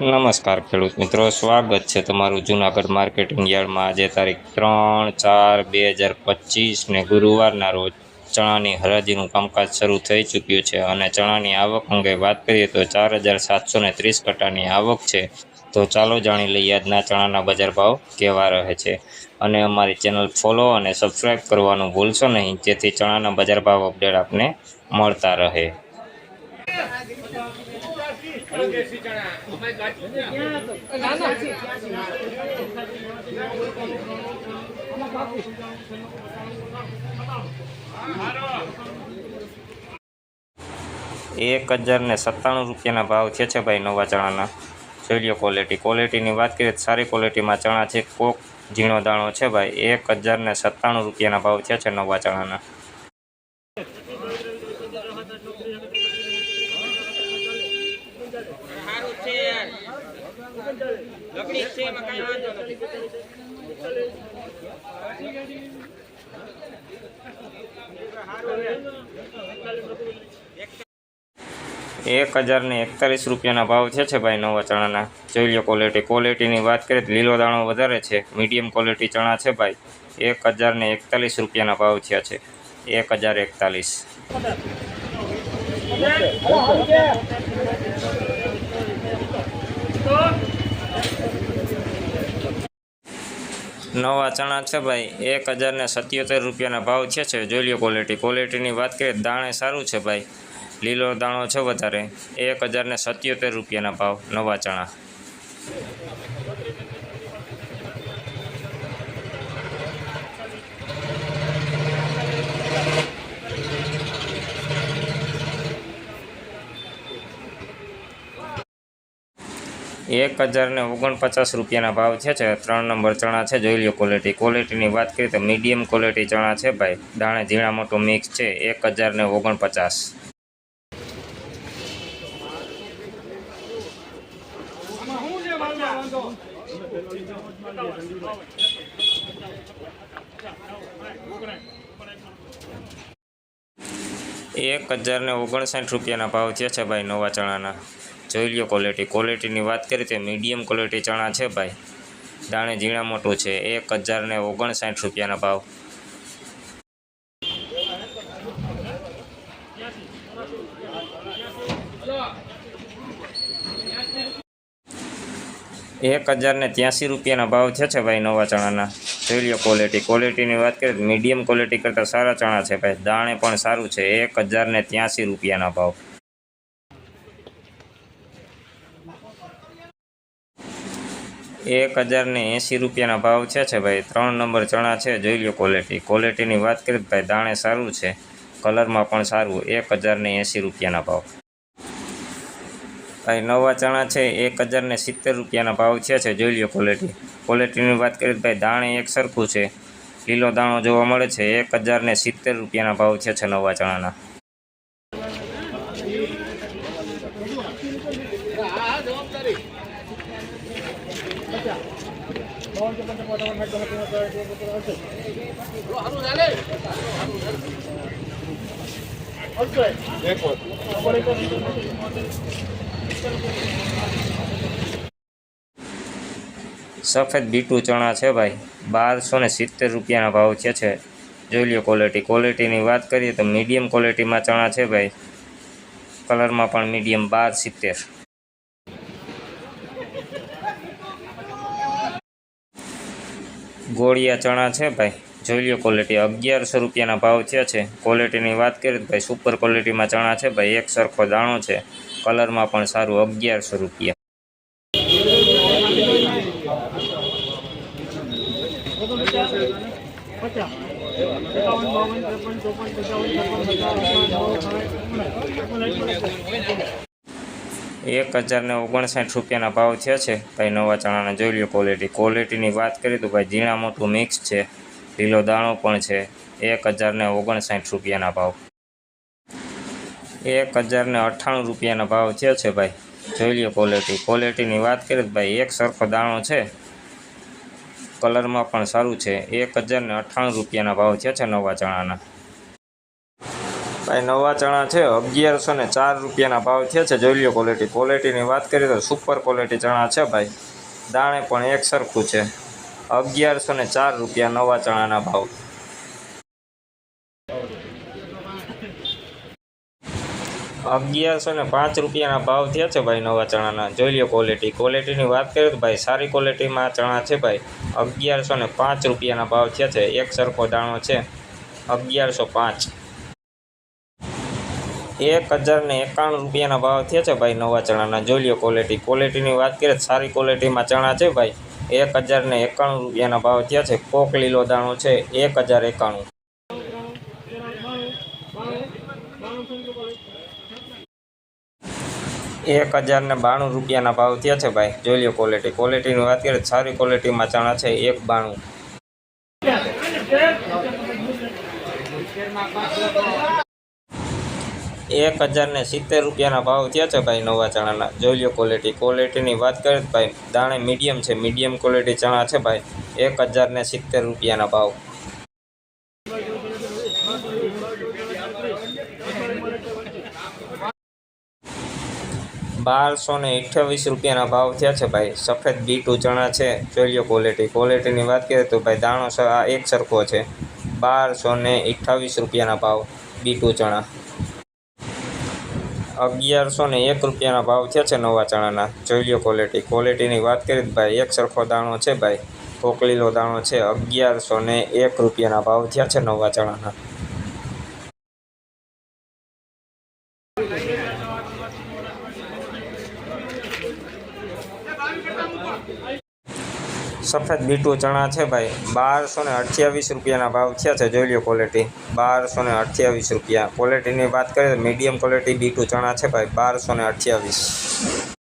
નમસ્કાર ખેડૂત મિત્રો, સ્વાગત છે તમારું જૂનાગઢ માર્કેટિંગ યાર્ડમાં. આજે તારીખ ત્રણ ચાર બે હજાર પચીસને ગુરુવારના રોજ ચણાની હરાજીનું કામકાજ શરૂ થઈ ચૂક્યું છે અને ચણાની આવક અંગે વાત કરીએ તો ચાર હજાર સાતસો ને ત્રીસ કટાની આવક છે. તો ચાલો જાણી લઈએ આજના ચણાના બજાર ભાવ કેવા રહે છે. અને અમારી ચેનલ ફોલો અને સબસ્ક્રાઈબ કરવાનું ભૂલશો નહીં, જેથી ચણાના બજાર ભાવ અપડેટ આપને મળતા રહે. એક હજાર ને સત્તાણું રૂપિયાના ભાવ છે છે ભાઈ નવા ચણાના. જોઈ ક્વોલિટી ક્વોલિટીની વાત કરીએ સારી ક્વોલિટીમાં ચણા છે, કોક ઝીણો દાણો છે ભાઈ. એક હજાર ને સત્તાણું રૂપિયાના ભાવ છે છે નવા ચણાના. એક હજાર ને એકતાલીસ રૂપિયાના ભાવ છે છે ભાઈ નવા ચણાના જોઈ લો ક્વોલિટી ક્વોલિટીની વાત કરીએ તો લીલો દાણો વધારે છે. મીડિયમ ક્વોલિટી ચણા છે ભાઈ. એક હજાર ને એકતાલીસ રૂપિયાના ભાવ થયા છે. એક હજાર એકતાલીસ નવા ચણા છે ભાઈ. એક હજારને સત્યોતેર રૂપિયાના ભાવ છે છે. જોઈ લો ક્વોલિટી ક્વોલિટીની વાત કરીએ, દાણે સારું છે ભાઈ. લીલો દાણો છે વધારે. એક હજારને સત્યોતેર રૂપિયાના ભાવ નવા ચણા. એક હજાર ને ઓગણપચાસ રૂપિયાના ભાવ છે છે ત્રણ નંબર ચણા છે. જોઈ લો ક્વોલિટી ક્વોલિટીની વાત કરીએ તો મીડિયમ ક્વોલિટી ચણા છે ભાઈ. દાણે ઝીણા મોટું મિક્સ છે. એક હજાર ને ઓગણપચાસ. એક હજાર ને ઓગણસાઠ રૂપિયાના ભાવ છે છે ભાઈ નવા ચણાના. જોઈ લો ક્વોલિટી ક્વોલિટીની વાત કરીએ તો મીડિયમ ક્વોલિટી ચણા છે ભાઈ. દાણે ઝીણા મોટું છે. એક હજાર ને ઓગણસાઠ રૂપિયાના ભાવ. એક હજાર ને ત્યાંસી રૂપિયાના ભાવ છે છે ભાઈ નવા ચણાના. જોઈ લો ક્વોલિટી ક્વોલિટીની વાત કરીએ તો મીડિયમ ક્વોલિટી કરતાં સારા ચણા છે ભાઈ. દાણે પણ સારું છે. એક હજાર ને ત્યાંસી રૂપિયાના ભાવ. એક હજારને એંસી રૂપિયાના ભાવ છે છે ભાઈ. ત્રણ નંબર ચણા છે, જોઈ લો ક્વોલિટી ક્વોલિટીની વાત કરીએ ભાઈ દાણે સારું છે. કલરમાં પણ સારું, એક હજારને એંસી રૂપિયાના ભાવ. ભાઈ નવા ચણા છે, એક હજારને સિત્તેર રૂપિયાના ભાવ છે છે, જોઈ લો ક્વોલિટી ક્વોલિટીની વાત કરીએ ભાઈ દાણે એક સરખું છે. લીલો દાણો જોવા મળે છે, એક હજારને સિત્તેર રૂપિયાના ભાવ છે છે નવા ચણાના. સફેદ બીટું ચણા છે ભાઈ. બારસો ને સિત્તેર રૂપિયાના ભાવ છે છે. જોઈ લો ક્વોલિટી ક્વોલિટીની વાત કરીએ તો મીડિયમ ક્વોલિટીમાં ચણા છે ભાઈ. કલરમાં પણ મીડિયમ બાર સિત્તેર. ગોળિયા ચણા છે ભાઈ. જોઈ લો ક્વોલિટી અગિયારસો રૂપિયાના ભાવ છે છે. ક્વોલિટીની વાત કરીએ તો ભાઈ સુપર ક્વોલિટીમાં ચણા છે ભાઈ. એક સરખો દાણો છે. કલરમાં પણ સારું. અગિયારસો રૂપિયા. એક હજારને ઓગણસાઠ રૂપિયાના ભાવ થયા છે. ભાઈ, નવા ચણાના જોઈ લો ક્વોલિટી ક્વોલિટીની વાત કરીએ તો ભાઈ, ઝીણા મોટું મિક્સ છે. લીલો દાણો પણ છે. એક હજારને ઓગણસાઠ રૂપિયાના ભાવ. એક હજારને અઠ્ઠાણું રૂપિયાના ભાવ થયા છે ભાઈ. જોઈ લો ક્વોલિટી ક્વોલિટીની વાત કરીએ તો ભાઈ, એક સરખો દાણો છે. કલરમાં પણ સારું છે. એક હજારને અઠ્ઠાણું રૂપિયાના ભાવ થયા છે નવા ચણાના. ભાઈ નવા ચણા છે, અગિયારસો ને ચાર રૂપિયાના ભાવ થયા છે. જોઈ લો ક્વોલિટી ક્વોલિટીની વાત કરીએ તો સુપર ક્વોલિટી ચણા છે ભાઈ. દાણે પણ એક સરખું છે. અગિયારસો ને ચાર રૂપિયા નવા ચણાના ભાવ. અગિયારસો ને પાંચ રૂપિયાના ભાવ થયા છે ભાઈ નવા ચણાના. જોઈ લો ક્વોલિટી ક્વોલિટીની વાત કરીએ તો ભાઈ સારી ક્વોલિટીમાં ચણા છે ભાઈ. અગિયારસો ને પાંચ રૂપિયાના ભાવ થયા છે. એક સરખો દાણો છે. અગિયારસો પાંચ. એક હજારને એકાણું રૂપિયાના ભાવ થયા છે ભાઈ નવા ચણાના. જોઈ લો ક્વોલિટી ક્વોલિટીની વાત કરીએ સારી ક્વોલિટીમાં ચણા છે ભાઈ. એક હજારને એકાણું રૂપિયાના ભાવ થયા છે. કોક લીલો દાણો છે. એક હજાર એકાણું. એક હજારને બાણું રૂપિયાના ભાવ થયા છે ભાઈ. જોઈ લો ક્વોલિટી ક્વોલિટીની વાત કરીએ સારી ક્વોલિટીમાં ચણા છે. એક બાણું. એક હજારને સિત્તેર રૂપિયાના ભાવ થયા છે ભાઈ નવા ચણાના. જોઈ લો ક્વોલિટી ક્વોલિટીની વાત કરીએ ભાઈ દાણે મીડિયમ છે. મીડિયમ ક્વોલિટી ચણા છે ભાઈ. એક હજારને સિત્તેર રૂપિયાના ભાવ. બારસો ને અઠ્યાવીસ રૂપિયાના ભાવ થયા છે ભાઈ. સફેદ બીટુ ચણા છે. જોઈ લ્યો ક્વોલિટી ક્વોલિટીની વાત કરીએ તો ભાઈ દાણો આ એક સરખો છે. બારસો ને અઠ્યાવીસ રૂપિયાના ભાવ બીટું ચણા. અગિયારસો ને એક રૂપિયાના ભાવ થયા છે નવા ચણાના. જોઈ લ્યો ક્વોલિટી ક્વોલિટીની વાત કરીએ ભાઈ, એક સરખો દાણો છે ભાઈ. કોકલીલો દાણો છે અગિયારસો ને એક રૂપિયાના ભાવ થયા છે નવા ચણાના. સફેદ બીટું ચણા છે ભાઈ. બારસો ને અઠ્યાવીસ રૂપિયાના ભાવ થયા છે, જોઈ લો ક્વોલિટી બારસો ને અઠ્યાવીસ રૂપિયા. ક્વોલિટીની વાત કરીએ તો મીડિયમ ક્વોલિટી બીટું ચણા છે ભાઈ, બારસો ને અઠ્યાવીસ.